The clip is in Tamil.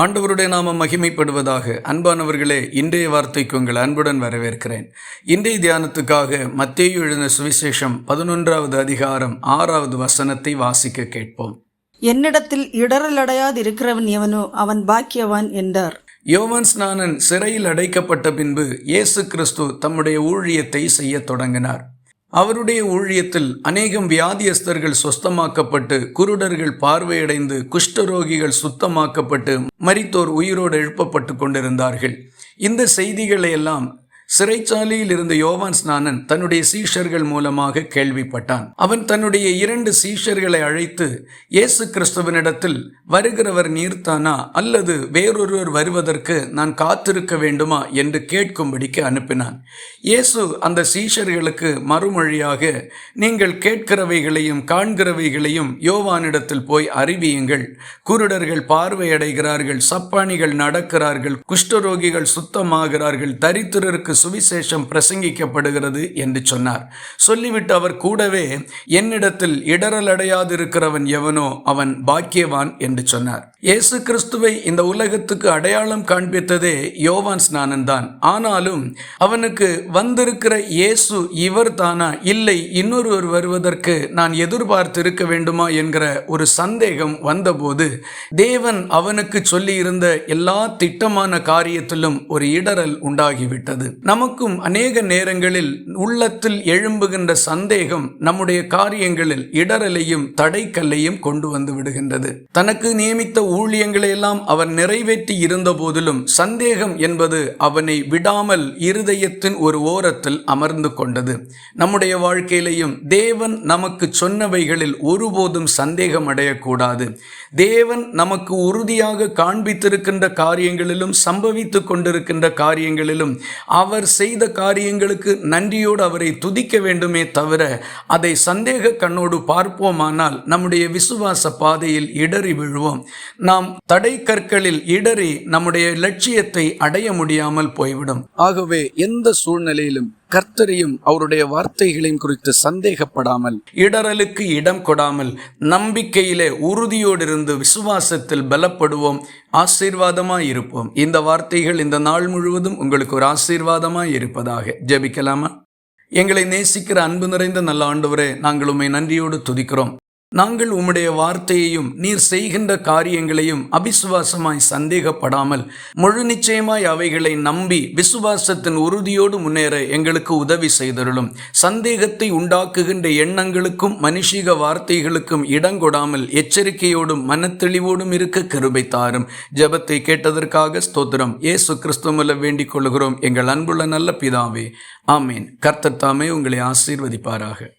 ஆண்டவருடைய நாமம் மகிமைப்படுவதாக. அன்பானவர்களே இன்றைய வார்த்தைக்கு உங்கள் அன்புடன் வரவேற்கிறேன். இன்றைய தியானத்துக்காக மத்தேயு எழுதின சுவிசேஷம் பதினொன்றாவது அதிகாரம் ஆறாவது வசனத்தை வாசிக்க கேட்போம். என்னிடத்தில் இடரலடையாதிருக்கிறவன் எவனோ அவன் பாக்கியவான் என்றார். யோவான் ஸ்நானன் சிறையில் அடைக்கப்பட்ட பின்பு இயேசு கிறிஸ்து தம்முடைய ஊழியத்தை செய்யத் தொடங்கினார். அவருடைய ஊழியத்தில் அநேகம் வியாதியஸ்தர்கள் சொஸ்தமாக்கப்பட்டு குருடர்கள் பார்வையடைந்து குஷ்டரோகிகள் சுத்தமாக்கப்பட்டு மரித்தோர் உயிரோடு எழுப்பப்பட்டு கொண்டிருந்தார்கள். இந்த செய்திகளை எல்லாம் சிறைச்சாலையில் இருந்த யோவான் ஸ்நானன் தன்னுடைய சீஷர்கள் மூலமாக கேள்விப்பட்டான். அவன் தன்னுடைய இரண்டு சீஷர்களை அழைத்து இயேசு கிறிஸ்துவனிடத்தில் வருகிறவர் நீர்த்தானா? அல்லது வேறொருவர் வருவதற்கு நான் காத்திருக்க வேண்டுமா? என்று கேட்கும்படிக்கு அனுப்பினான். இயேசு அந்த சீஷர்களுக்கு மறுமொழியாக நீங்கள் கேட்கிறவைகளையும் காண்கிறவைகளையும் யோவானிடத்தில் போய் அறிவியுங்கள். குருடர்கள் பார்வையடைகிறார்கள் சப்பானிகள் நடக்கிறார்கள் குஷ்டரோகிகள் சுத்தமாகிறார்கள் தரித்திரருக்கு சுவிசேஷம் பிரசங்கிக்கப்படுகிறது என்று சொன்னார். சொல்லிவிட்டு அவர் கூடவே என்னிடத்தில் இடரலடையாதிருக்கிறவன் எவனோ அவன் பாக்கியவான் என்று சொன்னார். இயேசு கிறிஸ்துவை இந்த உலகத்துக்கு அடையாளம் காண்பித்ததே யோவான் ஸ்நானன் தான் ஆனாலும் அவனுக்கு வந்திருக்கிற இயேசு இவர் தானா? இல்லை இன்னொருவர் வருவதற்கு நான் எதிர்பார்த்து இருக்க வேண்டுமா என்கிற ஒரு சந்தேகம் வந்தபோது தேவன் அவனுக்கு சொல்லியிருந்த எல்லா திட்டமான காரியத்திலும் ஒரு இடரல் உண்டாகிவிட்டது. நமக்கும் அநேக நேரங்களில் உள்ளத்தில் எழும்புகின்ற சந்தேகம் நம்முடைய காரியங்களில் இடரலையும் தடைக்கல்லையும் கொண்டு வந்து விடுகின்றது. தனக்கு நியமித்த ஊழியங்களை எல்லாம் அவர் நிறைவேற்றி இருந்த போதிலும் சந்தேகம் என்பது அவனை விடாமல் இருதயத்தின் ஒரு ஓரத்தில் அமர்ந்து கொண்டது. நம்முடைய வாழ்க்கையிலையும் தேவன் நமக்கு சொன்னவைகளில் ஒருபோதும் சந்தேகம் அடையக்கூடாது. தேவன் நமக்கு உறுதியாக காண்பித்திருக்கின்ற காரியங்களிலும் சம்பவித்து கொண்டிருக்கின்ற காரியங்களிலும் அவர் செய்த காரியங்களுக்கு நன்றியோடு அவரை துதிக்க வேண்டுமே தவிர அதை சந்தேக கண்ணோடு பார்ப்போமானால் நம்முடைய விசுவாச பாதையில் இடறி விழுவோம். நாம் தடை கற்களில் இடறி நம்முடைய லட்சியத்தை அடைய முடியாமல் போய்விடும். ஆகவே எந்த சூழ்நிலையிலும் கர்த்தரையும் அவருடைய வார்த்தைகளையும் குறித்து சந்தேகப்படாமல் இடரலுக்கு இடம் கொடாமல் நம்பிக்கையிலே உறுதியோடு இருந்து விசுவாசத்தில் பலப்படுவோம் ஆசீர்வாதமாய் இருப்போம். இந்த வார்த்தைகள் இந்த நாள் முழுவதும் உங்களுக்கு ஒரு ஆசீர்வாதமாய் இருப்பதாக ஜெபிக்கலாமா? எங்களை நேசிக்கிற அன்பு நிறைந்த நல்ல ஆண்டவரே நாங்கள் உம்மை நன்றியோடு துதிக்கிறோம். நாங்கள் உம்முடைய வார்த்தையையும் நீர் செய்கின்ற காரியங்களையும் அபிசுவாசமாய் சந்தேகப்படாமல் முழு நிச்சயமாய் அவைகளை நம்பி விசுவாசத்தின் உறுதியோடு முன்னேற எங்களுக்கு உதவி செய்தருளும். சந்தேகத்தை உண்டாக்குகின்ற எண்ணங்களுக்கும் மனுஷிக வார்த்தைகளுக்கும் இடங்கொடாமல் எச்சரிக்கையோடும் மனத்தெளிவோடும் இருக்க கருபை தாரும். ஜபத்தை கேட்டதற்காக ஸ்தோத்திரம். ஏசு கிறிஸ்துமல்ல வேண்டிக் கொள்கிறோம். எங்கள் அன்புள்ள நல்ல பிதாவே ஆமேன். கர்த்தர் தாமே உங்களை ஆசீர்வதிப்பாராக.